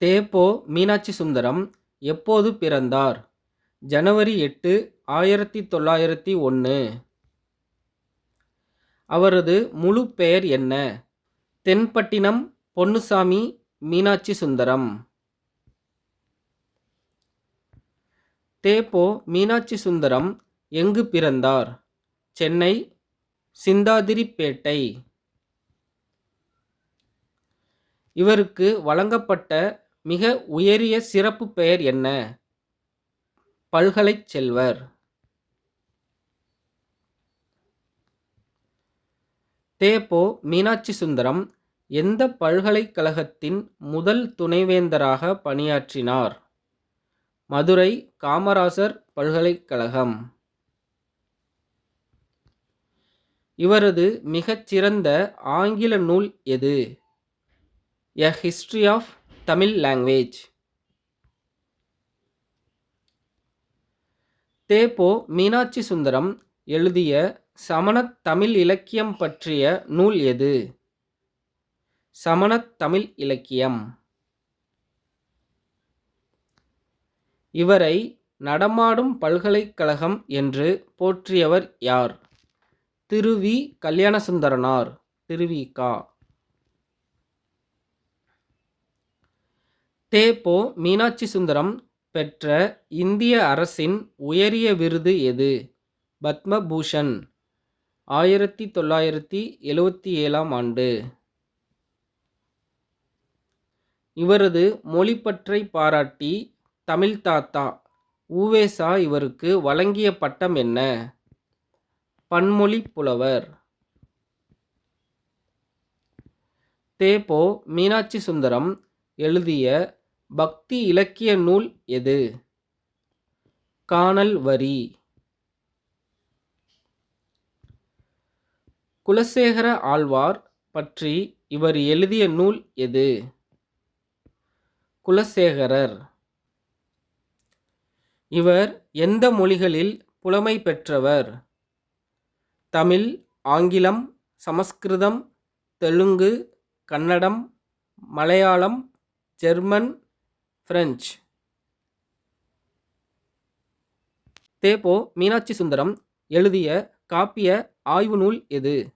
தேப்போ மீனாட்சி சுந்தரம் எப்போது பிறந்தார்? ஜனவரி எட்டு ஆயிரத்தி தொள்ளாயிரத்தி ஒன்று அவரது முழு பெயர் என்ன? தென்பட்டினம் பொன்னுசாமி மீனாட்சி சுந்தரம். தேப்போ மீனாட்சி சுந்தரம் எங்கு பிறந்தார்? சென்னை சிந்தாதிரிப்பேட்டை. இவருக்கு வழங்கப்பட்ட மிக உயரிய சிறப்பு பெயர் என்ன? பல்கலைச் செல்வர். தேப்போ மீனாட்சி சுந்தரம் எந்த பல்கலைக்கழகத்தின் முதல் துணைவேந்தராக பணியாற்றினார்? மதுரை காமராசர் பல்கலைக்கழகம் இவரது மிகச்சிறந்த ஆங்கில நூல் எது? A. History of Tamil language தேப்போ Meenakshi Sundaram எழுதிய சமணத் தமிழ் இலக்கியம் பற்றிய நூல் எது? சமணத் தமிழ் இலக்கியம். இவரை நடமாடும் பல்கலைக்கழகம் என்று போற்றியவர் யார்? திருவி கல்யாணசுந்தரனார் திருவிகா தேப்போ மீனாட்சி சுந்தரம் பெற்ற இந்திய அரசின் உயரிய விருது எது? பத்மபூஷன் ஆயிரத்தி தொள்ளாயிரத்தி எழுவத்தி ஏழாம் ஆண்டு. இவரது மொழிப்பற்றை பாராட்டி தமிழ் தாத்தா ஊவேசா இவருக்கு வழங்கிய பட்டம் என்ன? பன்மொழி புலவர். தேப்போ மீனாட்சி சுந்தரம் எழுதிய பக்தி இலக்கிய நூல் எது? காணல் வரி. குலசேகர ஆழ்வார் பற்றி இவர் எழுதிய நூல் எது? குலசேகரர். இவர் எந்த மொழிகளில் புலமை பெற்றவர்? தமிழ் ஆங்கிலம் சமஸ்கிருதம் தெலுங்கு கன்னடம் மலையாளம் ஜெர்மன் பிரெஞ்சு தேப்போ மீனாட்சி சுந்தரம் எழுதிய காப்பிய ஆய்வு நூல் எது?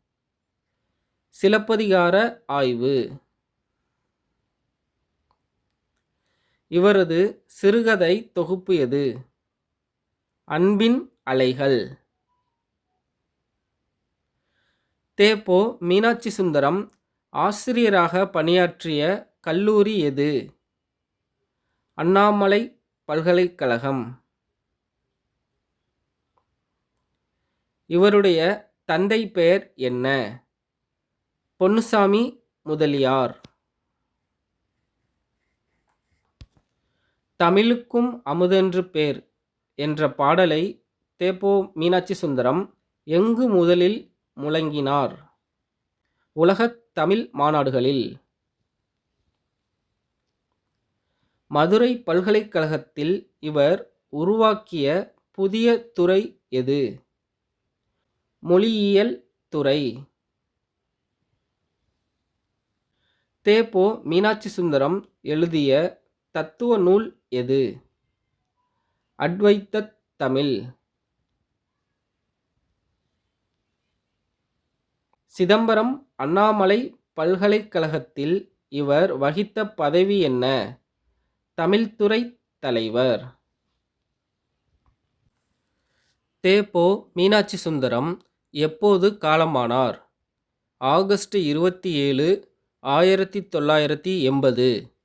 சிலப்பதிகார ஆய்வு. இவரது சிறுகதை தொகுப்பு எது? அன்பின் அலைகள். தேப்போ மீனாட்சி சுந்தரம் ஆசிரியராக பணியாற்றிய கல்லூரி எது? அண்ணாமலை பல்கலைக்கழகம். இவருடைய தந்தை பெயர் என்ன? பொன்னுசாமி முதலியார். தமிழுக்கும் அமுதென்று பேர் என்ற பாடலை தேப்போ மீனாட்சி சுந்தரம் எங்கு முதலில் முழங்கினார்? உலகத் தமிழ் மாநாடுகளில். மதுரை பல்கலைக்கழகத்தில் இவர் உருவாக்கிய புதிய துறை எது? மொழியியல் துறை. தேப்போ மீனாட்சி சுந்தரம் எழுதிய தத்துவ நூல் எது? அட்வைத்த தமிழ். சிதம்பரம் அண்ணாமலை பல்கலைக்கழகத்தில் இவர் வகித்த பதவி என்ன? தமிழ்துறை தலைவர். தேப்போ மீனாட்சி சுந்தரம் எப்போது காலமானார்? ஆகஸ்ட் இருபத்தி ஏழு ஆயிரத்தி தொள்ளாயிரத்தி எண்பது.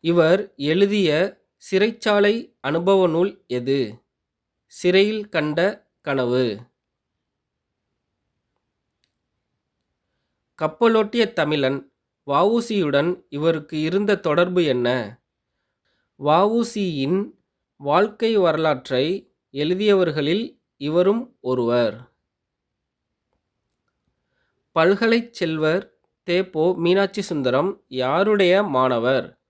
இவர் எழுதிய சிறைச்சாலை அனுபவ நூல் எது? சிறையில் கண்ட கனவு. கப்பலோட்டிய தமிழன் வவுசியுடன் இவருக்கு இருந்த தொடர்பு என்ன? வவுசியின் வாழ்க்கை வரலாற்றை எழுதியவர்களில் இவரும் ஒருவர். பல்கலைச் செல்வர் தேப்போ மீனாட்சி சுந்தரம் யாருடைய மாணவர்?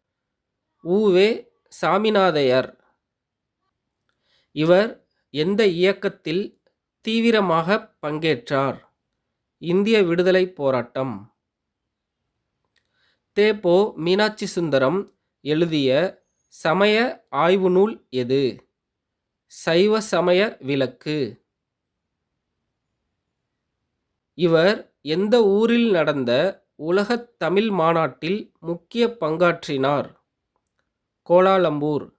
உவே சாமிநாதையர். இவர் எந்த இயக்கத்தில் தீவிரமாக பங்கேற்றார்? இந்திய விடுதலைப் போராட்டம். தேப்போ மீனாட்சி சுந்தரம் எழுதிய சமய ஆய்வு நூல் எது? சைவ சமய விளக்கு. இவர் எந்த ஊரில் நடந்த உலகத் தமிழ் மாநாட்டில் முக்கிய பங்காற்றினார்? கோலாலம்பூர்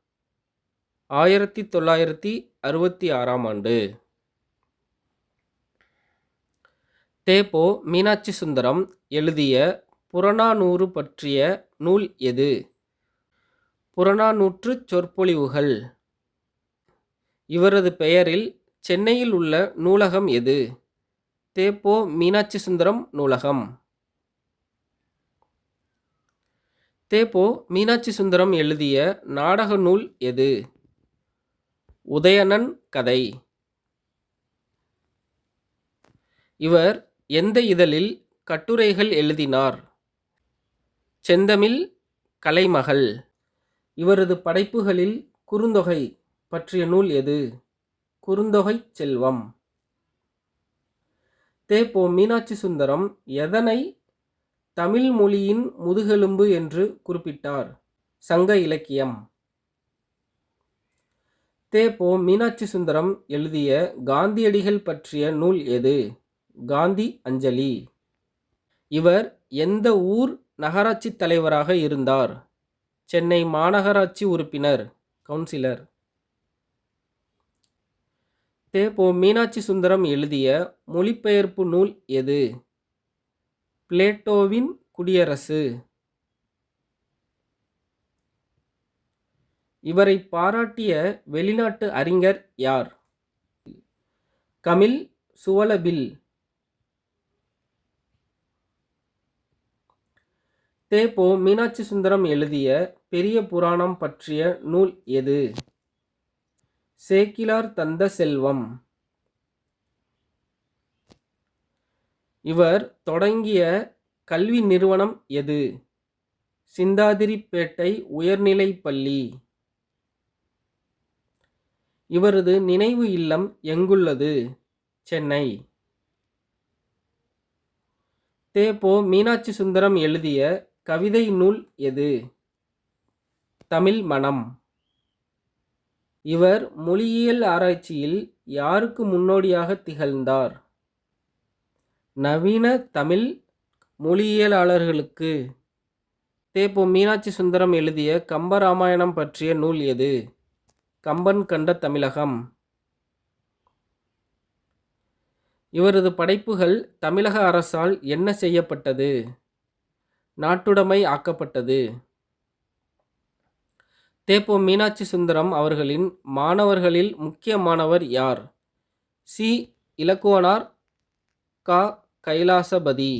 ஆயிரத்தி தொள்ளாயிரத்தி அறுபத்தி ஆறாம் ஆண்டு. தேப்போ மீனாட்சி சுந்தரம் எழுதிய புறநானூறு பற்றிய நூல் எது? புறநானூற்றுச் சொற்பொழிவுகள். இவரது பெயரில் சென்னையில் உள்ள நூலகம் எது? தேப்போ மீனாட்சி சுந்தரம் நூலகம். தேப்போ மீனாட்சி சுந்தரம் எழுதிய நாடக நூல் எது? உதயணன் கதை. இவர் எந்த இதழில் கட்டுரைகள் எழுதினார்? செந்தமிழ் கலைமகள். இவரது படைப்புகளில் குறுந்தொகை பற்றிய நூல் எது? குறுந்தொகை செல்வம். தேப்போ மீனாட்சி சுந்தரம் எதனை தமிழ் மொழியின் முதுகெலும்பு என்று குறிப்பிட்டார்? சங்க இலக்கியம். தேப்போ மீனாட்சி சுந்தரம் எழுதிய காந்தியடிகள் பற்றிய நூல் எது? காந்தி அஞ்சலி. இவர் எந்த ஊர் நகராட்சி தலைவராக இருந்தார். சென்னை மாநகராட்சி உறுப்பினர் கவுன்சிலர். தேப்போ மீனாட்சி சுந்தரம் எழுதிய மொழிபெயர்ப்பு நூல் எது? பிளேட்டோவின் குடியரசு. இவரை பாராட்டிய வெளிநாட்டு அறிஞர் யார்? கமில் சுவலபில். தேப்போ மீனாட்சி சுந்தரம் எழுதிய பெரிய புராணம் பற்றிய நூல் எது? சேக்கிலார் தந்த செல்வம். இவர் தொடங்கிய கல்வி நிறுவனம் எது? சிந்தாதிரிப்பேட்டை உயர்நிலை பள்ளி. இவரது நினைவு இல்லம் எங்குள்ளது? சென்னை. தேப்போ மீனாட்சி சுந்தரம் எழுதிய கவிதை நூல் எது? தமிழ் மனம். இவர் மொழியியல் ஆராய்ச்சியில் யாருக்கு முன்னோடியாக திகழ்ந்தார்? நவீன தமிழ் மொழியியலாளர்களுக்கு. தேப்போ மீனாட்சி சுந்தரம் எழுதிய கம்பராமாயணம் பற்றிய நூல் எது? கம்பன் கண்ட தமிழகம். இவரது படைப்புகள் தமிழக அரசால் என்ன செய்யப்பட்டது? நாட்டுடைமை ஆக்கப்பட்டது. தேப்போ மீனாட்சி சுந்தரம் அவர்களின் மாணவர்களில் முக்கிய மாணவர் யார்? சி. இலக்குவனார் கா. கைலாசபதி.